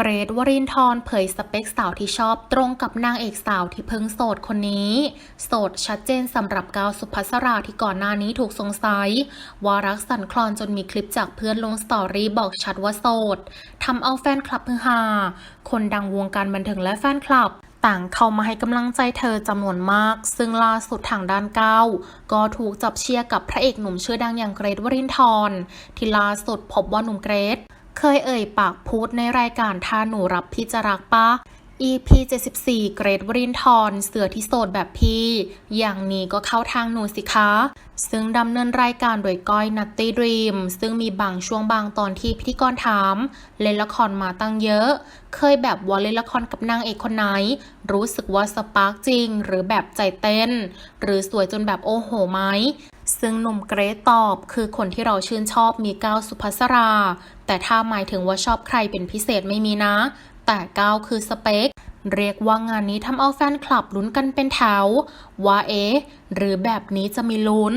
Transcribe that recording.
เกรทวรินทร์เผยสเปคสาวที่ชอบตรงกับนางเอกสาวที่เพิ่งโสดคนนี้ โสดชัดเจนสำหรับก้าวสุภัสราที่ก่อนหน้านี้ถูกสงสัย ว่ารักสันคลอนจนมีคลิปจากเพื่อนลงสตอรี่บอกชัดว่าโสดทำเอาแฟนคลับฮือฮาคนดังวงการบันเทิงและแฟนคลับต่างเข้ามาให้กำลังใจเธอจำนวนมาก ซึ่งล่าสุดทางด้านเก้าก็ถูกจับเชียร์กับพระเอกหนุ่มชื่อดังอย่างเกรทวรินทร์ที่ล่าสุดพบว่าหนุ่มเกรท เคยเอ่ยปากพูดในรายการท่าหนูรับพิจารักปะ EP 74 เกรทวรินทร์เสือที่โสดแบบพี่ อย่างนี้ก็เข้าทางหนูสิคะ ซึ่งดำเนินรายการโดยก้อยนัตตี้ดรีม ซึ่งมีบางช่วงบางตอนที่พิธีกรถาม เล่นละครมาตั้งเยอะ เคยแบบว่าเล่นละครกับนางเอกคนไหน รู้สึกว่าสปาร์กจริง หรือแบบใจเต้น หรือสวยจนแบบโอ้โหไหมซึ่งหนุ่มเกรทตอบคือคนที่เราชื่นชอบมีก้าวสุภัสรา แต่ถ้าหมายถึงว่าชอบใครเป็นพิเศษไม่มีนะ แต่ก้าคือสเปค เรียกว่างานนี้ทำเอาแฟนคลับลุ้นกันเป็นแถวว่าเอ๊ะหรือแบบนี้จะมีลุ้น